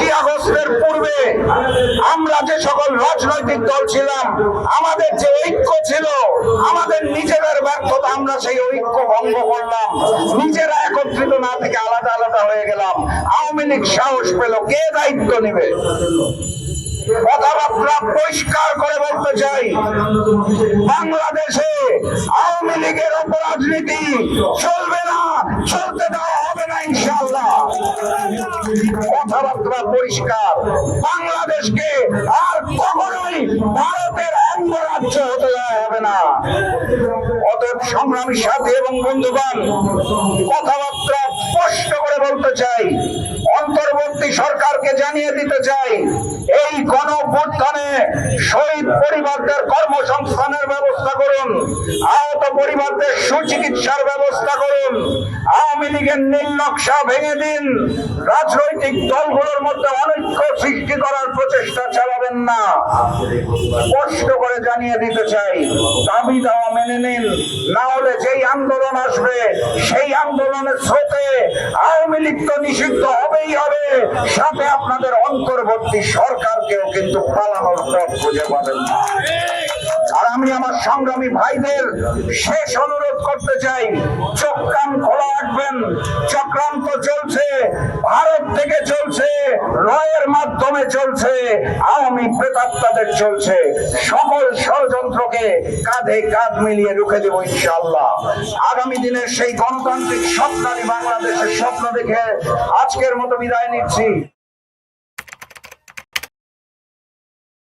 পাঁচই আগস্টের পূর্বে আমরা যে সকল রাজনৈতিক দল ছিলাম, আমাদের যে ঐক্য ছিল, আমাদের নিজেদের ব্যর্থতা আমরা সেই ঐক্য ভঙ্গ করলাম। নিজেরা একত্রিত না থেকে আলাদা আলাদা হয়ে গেলাম। আওয়ামী লীগ সাহস পেল, কে দায়িত্ব নেবে? কথাবার্তা পরিষ্কার করে বলতে চাই, বাংলাদেশে আওয়ামী লীগের অপরাজনীতি চলবে না, চলতে দেওয়া হবে না। কথাবার্তা পরিষ্কার। বাংলাদেশকে আর কখনোই ভারতের অঙ্গরাজ্য হতে দেওয়া হবে না। অতএব সংগ্রামী সাথী এবং বন্ধুগণ, কথাবার্তা স্পষ্ট করে বলতে চাই, অন্তর্বর্তী সরকারকে জানিয়ে দিতে চাই, এই গণ অভ্যুত্থানে শহীদ পরিবারদের কর্মসংস্থানের ব্যবস্থা করুন, আহত পরিবারদের সুচিকিৎসার ব্যবস্থা করুন আওয়ামী লীগের নীল নকশা ভেঙে দিন। রাজনৈতিক দলগুলোর মধ্যে অনৈক্য সৃষ্টি করার প্রচেষ্টা চালাবেন না। স্পষ্ট করে জানিয়ে দিতে চাই, দাবি দেওয়া মেনে নিন। না হলে যেই আন্দোলন আসবে, সেই আন্দোলনের স্রোতে আওয়ামী লীগ তো নিষিদ্ধ হবেই হবে। সাথে আপনাদের অন্তর্বর্তী সরকারকেও কিন্তু পালানোর পথ খুঁজে পাবেন। না আর আমি আমার সংগ্রামী ভাইদের শেষ অনুরোধ করতে চাই, চোখ কান খোলা রাখবেন চক্রান্ত চলছে, ভারত থেকে চলছে, রয়ের মাধ্যমে চলছে, আওয়ামী প্রেতাত্মাদের চলছে। সকল ষড়যন্ত্রকে কাঁধে কাঁধ মিলিয়ে রুখে দেব ইনশাআল্লাহ। আগামী দিনের সেই গণতান্ত্রিক স্বপ্নালী বাংলাদেশের স্বপ্ন দেখে আজকের মতো বিদায় নিচ্ছি।